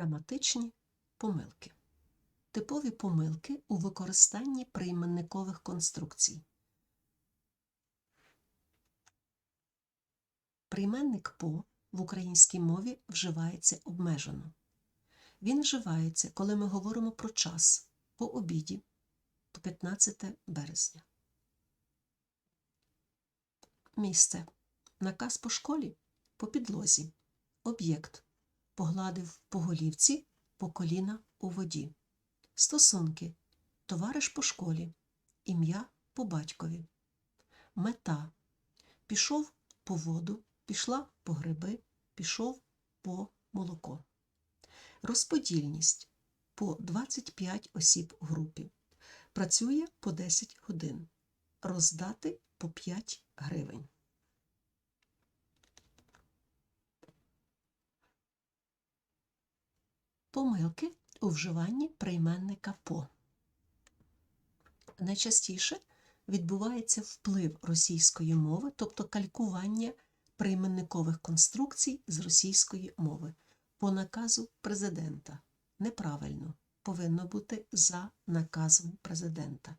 Граматичні помилки. Типові помилки у використанні прийменникових конструкцій. Прийменник по в українській мові вживається обмежено. Він вживається, коли ми говоримо про час по обіді по 15 березня. Місце. Наказ по школі по підлозі. Об'єкт. Погладив по голівці, по коліна у воді. Стосунки. Товариш по школі. Ім'я по батькові. Мета. Пішов по воду, пішла по гриби, пішов по молоко. Розподільність по 25 осіб в групі. Працює по 10 годин. Роздати по 5 гривень. Помилки у вживанні прийменника по. Найчастіше відбувається вплив російської мови, тобто калькування прийменникових конструкцій з російської мови по наказу президента. Неправильно повинно бути за наказом президента.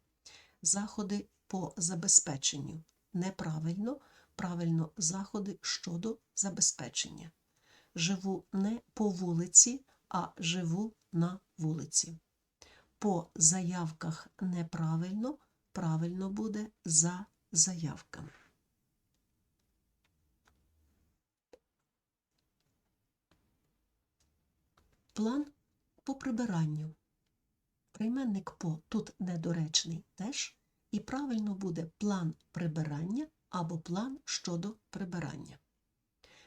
Заходи по забезпеченню. Неправильно, правильно заходи щодо забезпечення. Живу не по вулиці, а живу на вулиці. По заявках неправильно, правильно буде за заявками. План по прибиранню. Прийменник по тут недоречний теж, і правильно буде план прибирання або план щодо прибирання.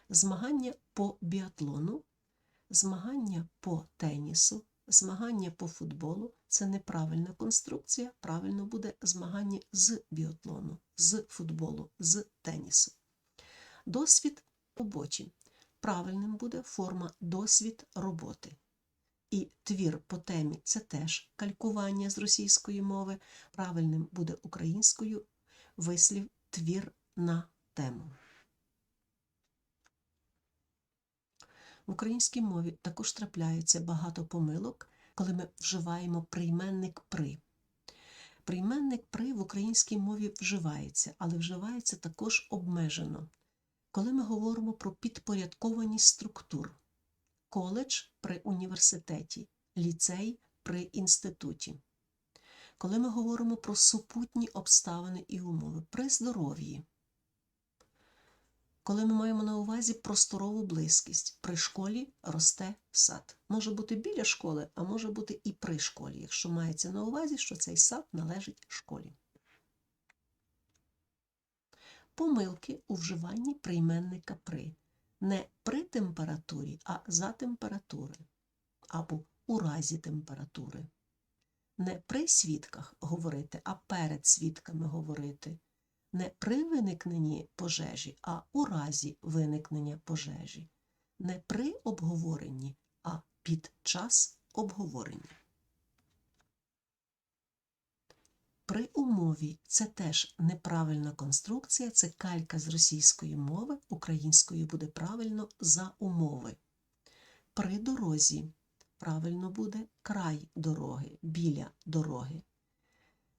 Змагання по біатлону, змагання по тенісу, змагання по футболу це неправильна конструкція, правильно буде змагання з біатлону, з футболу, з тенісу. Досвід роботі. Правильним буде форма досвід роботи. І твір по темі це теж калькування з російської мови. Правильним буде українською вислів твір на тему. В українській мові також трапляється багато помилок, коли ми вживаємо прийменник при. Прийменник при в українській мові вживається, але вживається також обмежено. Коли ми говоримо про підпорядкованість структур, коледж при університеті, ліцей при інституті. Коли ми говоримо про супутні обставини і умови при здоров'ї, коли ми маємо на увазі просторову близькість, при школі росте сад. Може бути біля школи, а може бути і при школі, якщо мається на увазі, що цей сад належить школі. Помилки у вживанні прийменника при. Не при температурі, а за температури або у разі температури. Не при свідках говорити, а перед свідками говорити. Не при виникненні пожежі, а у разі виникнення пожежі. Не при обговоренні, а під час обговорення. При умові це теж неправильна конструкція, це калька з російської мови, українською буде правильно за умови. При дорозі правильно буде край дороги, біля дороги.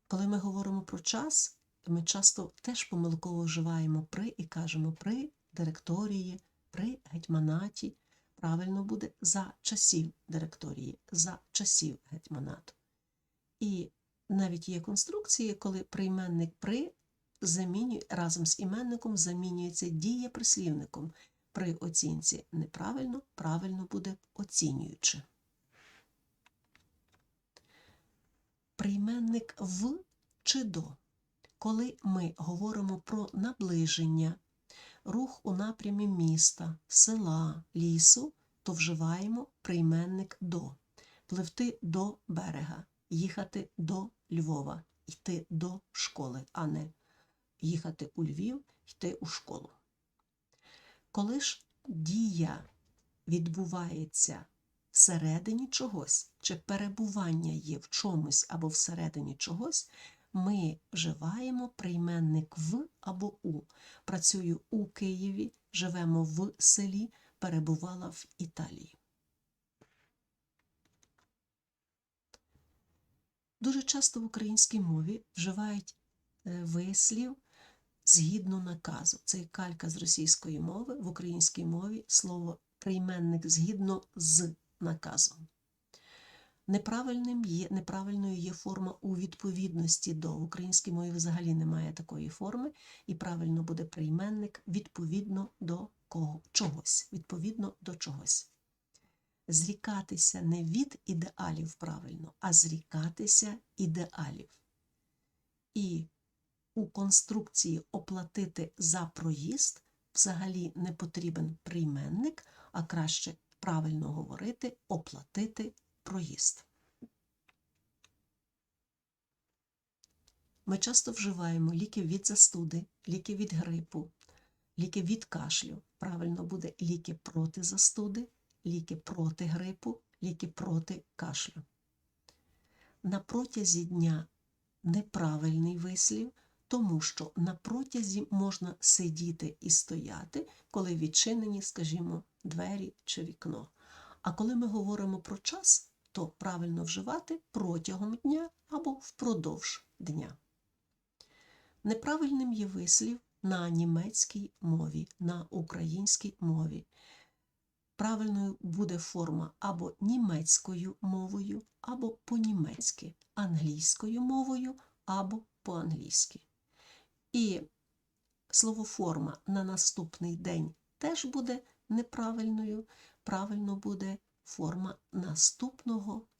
Коли ми говоримо про час, ми часто теж помилково вживаємо при і кажемо при директорії, при гетьманаті. Правильно буде за часів директорії, за часів гетьманату. І навіть є конструкції, коли прийменник при замінює, разом з іменником замінюється дієприслівником. При оцінці неправильно, правильно буде оцінюючи. Прийменник в чи до. Коли ми говоримо про наближення, рух у напрямі міста, села, лісу, то вживаємо прийменник до, пливти до берега, їхати до Львова, йти до школи, а не їхати у Львів, йти у школу. Коли ж дія відбувається всередині чогось, чи перебування є в чомусь або всередині чогось, ми вживаємо прийменник в або у. Працюю у Києві, живемо в селі, перебувала в Італії. Дуже часто в українській мові вживають е, вислів згідно наказу. Це калька з російської мови в українській мові слово прийменник згідно з наказом. Неправильним є, неправильною є форма у відповідності до. В українській мові взагалі немає такої форми, і правильно буде прийменник відповідно до кого, чогось, відповідно до чогось. Зрікатися не від ідеалів правильно, а зрікатися ідеалів. І у конструкції оплатити за проїзд взагалі не потрібен прийменник, а краще правильно говорити оплатити проїзд. Ми часто вживаємо ліки від застуди, ліки від грипу, ліки від кашлю. Правильно буде ліки проти застуди, ліки проти грипу, ліки проти кашлю. На протязі дня неправильний вислів, тому що на протязі можна сидіти і стояти, коли відчинені, скажімо, двері чи вікно. А коли ми говоримо про час, то правильно вживати протягом дня або впродовж дня. Неправильним є вислів на німецькій мові, на українській мові. Правильною буде форма або німецькою мовою, або по-німецьки, англійською мовою або по-англійськи. І словоформа на наступний день теж буде неправильною. Правильно буде форма наступного